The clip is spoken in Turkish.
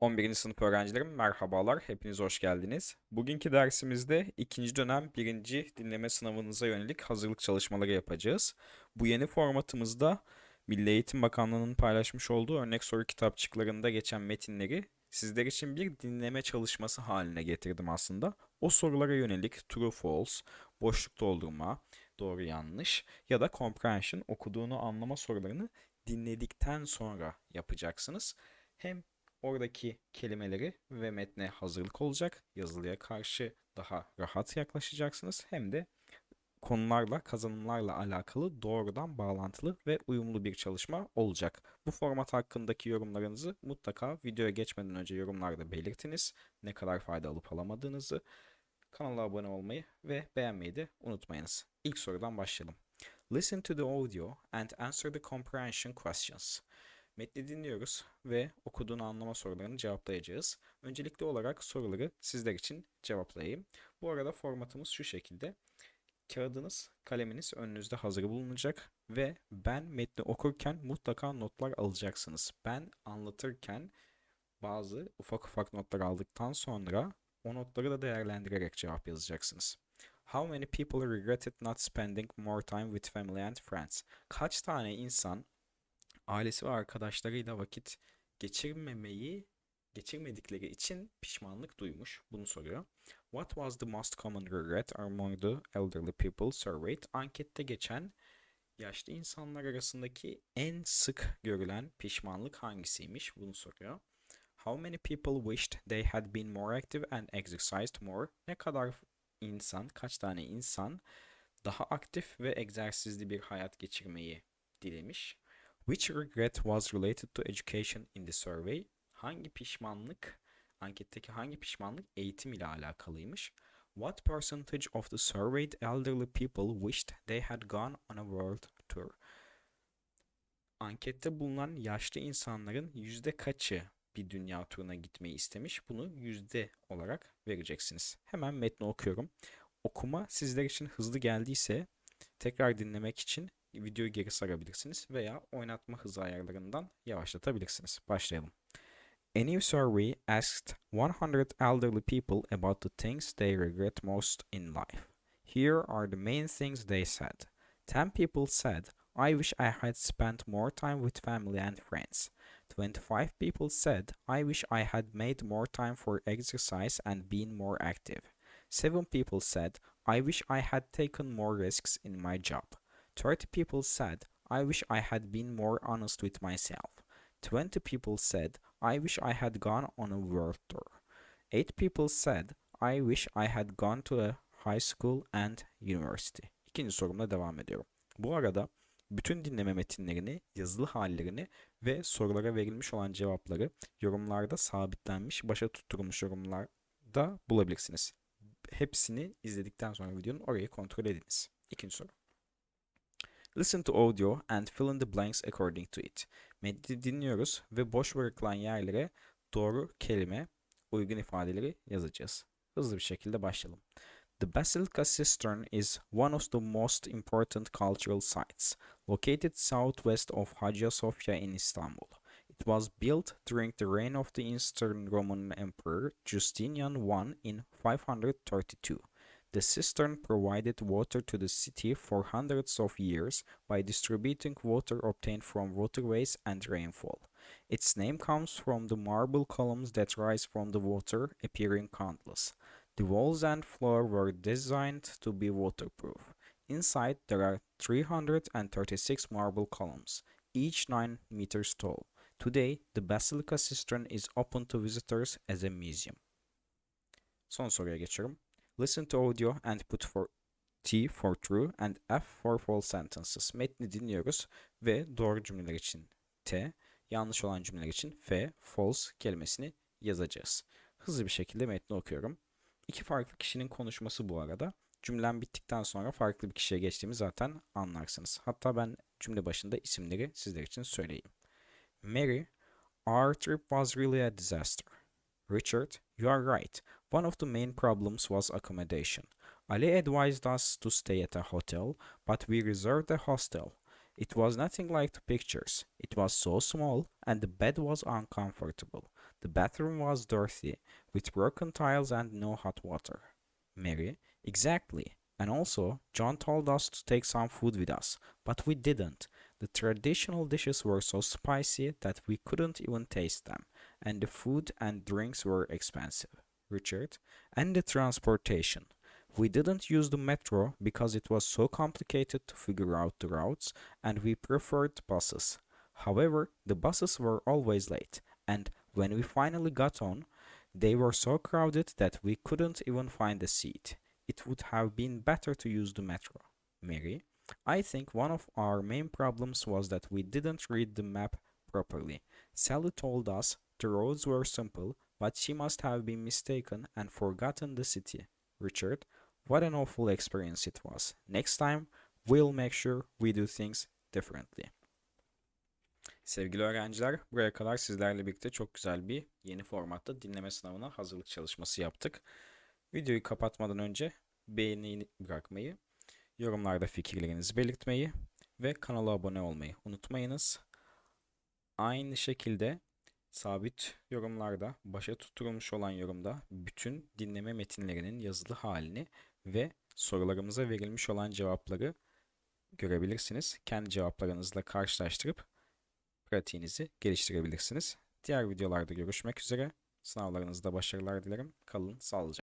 11. sınıf öğrencilerim merhabalar, hepiniz hoş geldiniz. Bugünkü dersimizde ikinci dönem birinci dinleme sınavınıza yönelik hazırlık çalışmaları yapacağız. Bu yeni formatımızda Milli Eğitim Bakanlığı'nın paylaşmış olduğu örnek soru kitapçıklarında geçen metinleri sizler için bir dinleme çalışması haline getirdim aslında. O sorulara yönelik true false, boşluk doldurma, doğru yanlış ya da comprehension okuduğunu anlama sorularını dinledikten sonra yapacaksınız. Hem oradaki kelimeleri ve metne hazırlık olacak. Yazılıya karşı daha rahat yaklaşacaksınız. Hem de konularla, kazanımlarla alakalı doğrudan bağlantılı ve uyumlu bir çalışma olacak. Bu format hakkındaki yorumlarınızı mutlaka videoya geçmeden önce yorumlarda belirtiniz. Ne kadar fayda alıp alamadığınızı. Kanala abone olmayı ve beğenmeyi de unutmayınız. İlk sorudan başlayalım. Listen to the audio and answer the comprehension questions. Metni dinliyoruz ve okuduğunu anlama sorularını cevaplayacağız. Öncelikli olarak soruları sizler için cevaplayayım. Bu arada formatımız şu şekilde. Kağıdınız, kaleminiz önünüzde hazır bulunacak ve ben metni okurken mutlaka notlar alacaksınız. Ben anlatırken bazı ufak ufak notlar aldıktan sonra o notları da değerlendirerek cevap yazacaksınız. How many people regretted not spending more time with family and friends? Kaç tane insan ailesi ve arkadaşlarıyla vakit geçirmemeyi geçirmedikleri için pişmanlık duymuş. Bunu soruyor. What was the most common regret among the elderly people surveyed? Ankette geçen yaşlı insanlar arasındaki en sık görülen pişmanlık hangisiymiş? Bunu soruyor. How many people wished they had been more active and exercised more? Ne kadar insan, kaç tane insan daha aktif ve egzersizli bir hayat geçirmeyi dilemiş? Which regret was related to education in the survey? Hangi pişmanlık, anketteki hangi pişmanlık eğitim ile alakalıymış? What percentage of the surveyed elderly people wished they had gone on a world tour? Ankette bulunan yaşlı insanların yüzde kaçı bir dünya turuna gitmeyi istemiş? Bunu yüzde olarak vereceksiniz. Hemen metni okuyorum. Okuma sizler için hızlı geldiyse tekrar dinlemek için videoyu geri sarabilirsiniz veya oynatma hızı ayarlarından yavaşlatabilirsiniz. Başlayalım. A new survey asked 100 elderly people about the things they regret most in life. Here are the main things they said. 10 people said, I wish I had spent more time with family and friends. 25 people said, I wish I had made more time for exercise and been more active. 7 people said, I wish I had taken more risks in my job. 30 people said, I wish I had been more honest with myself. 20 people said, I wish I had gone on a world tour. 8 people said, I wish I had gone to a high school and university. İkinci sorumla devam ediyorum. Bu arada bütün dinleme metinlerini, yazılı hallerini ve sorulara verilmiş olan cevapları yorumlarda sabitlenmiş, başa tutturulmuş yorumlarda bulabilirsiniz. Hepsini izledikten sonra videonun orayı kontrol ediniz. İkinci soru. Listen to audio and fill in the blanks according to it. Metni dinliyoruz ve boş bırakılan yerlere doğru kelime, uygun ifadeleri yazacağız. Hızlı bir şekilde başlayalım. The Basilica Cistern is one of the most important cultural sites, located southwest of Hagia Sophia in Istanbul. It was built during the reign of the Eastern Roman Emperor Justinian I in 532. The cistern provided water to the city for hundreds of years by distributing water obtained from waterways and rainfall. Its name comes from the marble columns that rise from the water, appearing countless. The walls and floor were designed to be waterproof. Inside, there are 336 marble columns, each 9 meters tall. Today, the Basilica Cistern is open to visitors as a museum. Son soruya geçiyorum. Listen to audio and put for T for true and F for false sentences. Metni dinliyoruz ve doğru cümleler için T, yanlış olan cümleler için F, false kelimesini yazacağız. Hızlı bir şekilde metni okuyorum. İki farklı kişinin konuşması bu arada. Cümlem bittikten sonra farklı bir kişiye geçtiğimi zaten anlarsınız. Hatta ben cümle başında isimleri sizler için söyleyeyim. Mary, our trip was really a disaster. Richard, you are right. One of the main problems was accommodation. Ali advised us to stay at a hotel, but we reserved a hostel. It was nothing like the pictures. It was so small and the bed was uncomfortable. The bathroom was dirty, with broken tiles and no hot water. Mary, exactly. And also, John told us to take some food with us, but we didn't. The traditional dishes were so spicy that we couldn't even taste them, and the food and drinks were expensive. Richard, and the transportation. We didn't use the metro because it was so complicated to figure out the routes, and we preferred buses. However, the buses were always late, and when we finally got on, they were so crowded that we couldn't even find a seat. It would have been better to use the metro. Mary, I think one of our main problems was that we didn't read the map properly. Sally told us the roads were simple, but she must have been mistaken and forgotten the city. Richard, what an awful experience it was. Next time, we'll make sure we do things differently. Sevgili öğrenciler, buraya kadar sizlerle birlikte çok güzel bir yeni formatta dinleme sınavına hazırlık çalışması yaptık. Videoyu kapatmadan önce beğeni bırakmayı, yorumlarda fikirlerinizi belirtmeyi ve kanala abone olmayı unutmayınız. Aynı şekilde sabit yorumlarda, başa tutturulmuş olan yorumda bütün dinleme metinlerinin yazılı halini ve sorularımıza verilmiş olan cevapları görebilirsiniz. Kendi cevaplarınızla karşılaştırıp pratiğinizi geliştirebilirsiniz. Diğer videolarda görüşmek üzere. Sınavlarınızda başarılar dilerim. Kalın sağlıcakla.